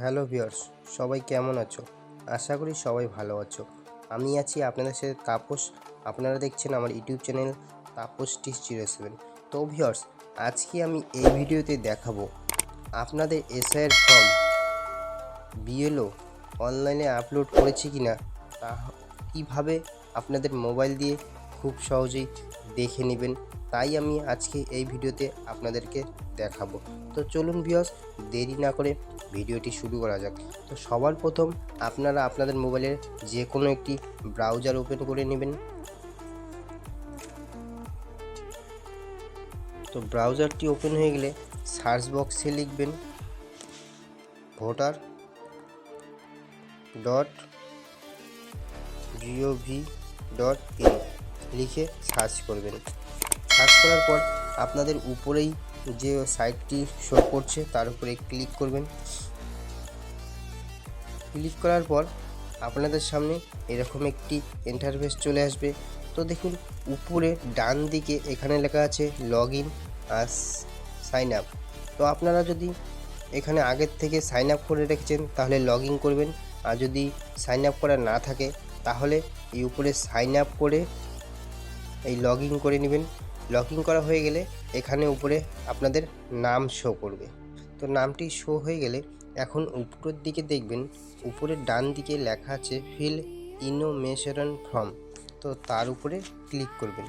Hello viewers, সবাই কেমন আছো? আশা করি সবাই ভালো আছো। আমি আছি আপনাদের সাথে তাপস। আপনারা দেখছেন আমার YouTube channel Tapas T zero seven. তো ভিউয়ার্স, আজকে আমি এই ভিডিওতে দেখাবো আপনাদের এসআইয়ের ফর্ম বিএলও অনলাইনে আপলোড করেছে কি না তা কীভাবে আপনাদের মোবাইল দিয়ে খুব সহজেই দেখে নেবেন। তাই আমি আজকে এই ভিডিওতে আপনাদেরকে দেখাবো। তো চলুন ভিউয়ার্স দেরি না করে ভিডিওটি শুরু করা যাক। তো সবার প্রথম আপনারা আপনাদের মোবাইলের যে কোনো একটি ব্রাউজার ওপেন করে নেবেন। তো ব্রাউজারটি ওপেন হয়ে গেলে সার্চ বক্সে লিখবেন voter dot gov dot in লিখে সার্চ করবেন। সার্চ করার পর আপনাদের উপরেই যে সাইটটি শো করছে, তার উপরে ক্লিক করবেন। ক্লিক করার পর আপনাদের সামনে এরকম একটি ইন্টারফেস চলে আসবে। তো দেখুন, উপরে ডান দিকে এখানে লেখা আছে লগ ইন আর সাইন আপ তো আপনারা যদি এখানে আগের থেকে সাইন আপ করে রেখেছেন, তাহলে লগ ইন করবেন। আর যদি সাইন আপ করা না থাকে, তাহলে এই উপরে সাইন আপ করে এই লগ ইন করে নেবেন। লগ ইন করা হয়ে গেলে এখানে উপরে আপনাদের নাম শো করবে। তো নামটি শো হয়ে গেলে এখন উপরের দিকে দেখবেন, উপরের ডান দিকে লেখা আছে ফিল ইনোমেশন ফর্ম তো তার উপরে ক্লিক করবেন।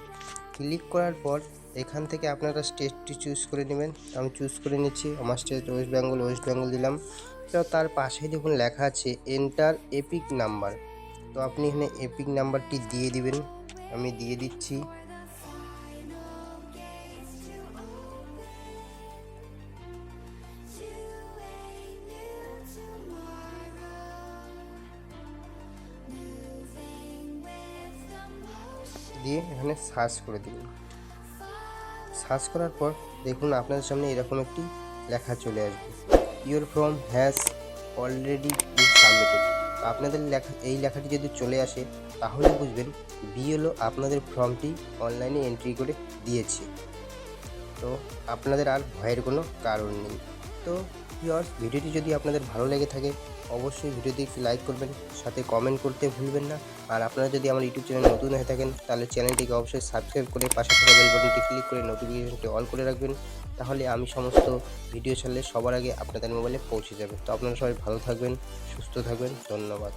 ক্লিক করার পর এখান থেকে আপনারা স্টেটটি চুজ করে নেবেন। আমি চুজ করে নিচ্ছি, আমার state West Bengal West Bengal দিলাম। তো তার পাশেই দেখুন লেখা আছে এন্টার এপিক নাম্বার তো আপনি এখানে এপিক নাম্বারটি দিয়ে দিবেন। আমি দিয়ে দিচ্ছি। দিয়ে এখানে সার্চ করে দিবেন। সার্চ করার পর দেখুন আপনাদের সামনে এরকম একটি লেখা চলে আসবে। Your form has already submitted আপনাদের লেখা, এই লেখাটি যদি চলে আসে, তাহলে বুঝবেন বিএলও আপনাদের ফর্মটি অনলাইনে এন্ট্রি করে দিয়েছে। তো আপনাদের আর ভয়ের কোনো কারণ নেই। তো ভিউয়ার্স ভিডিওটি যদি আপনাদের ভালো লেগে থাকে, অবশ্যই ভিডিওটি একটি লাইক করবেন, সাথে কমেন্ট করতে ভুলবেন না। আর আপনারা যদি আমার ইউটিউব চ্যানেল নতুন হয়ে থাকেন, তাহলে চ্যানেলটিকে অবশ্যই সাবস্ক্রাইব করে পাশে থাকা বেল বাটনটি ক্লিক করে নোটিফিকেশনটি অল করে রাখবেন। তাহলে আমি সমস্ত ভিডিও ছাড়লে সবার আগে আপনাদের মোবাইলে পৌঁছে যাবে। তো আপনারা সবাই ভালো থাকবেন, সুস্থ থাকবেন, ধন্যবাদ।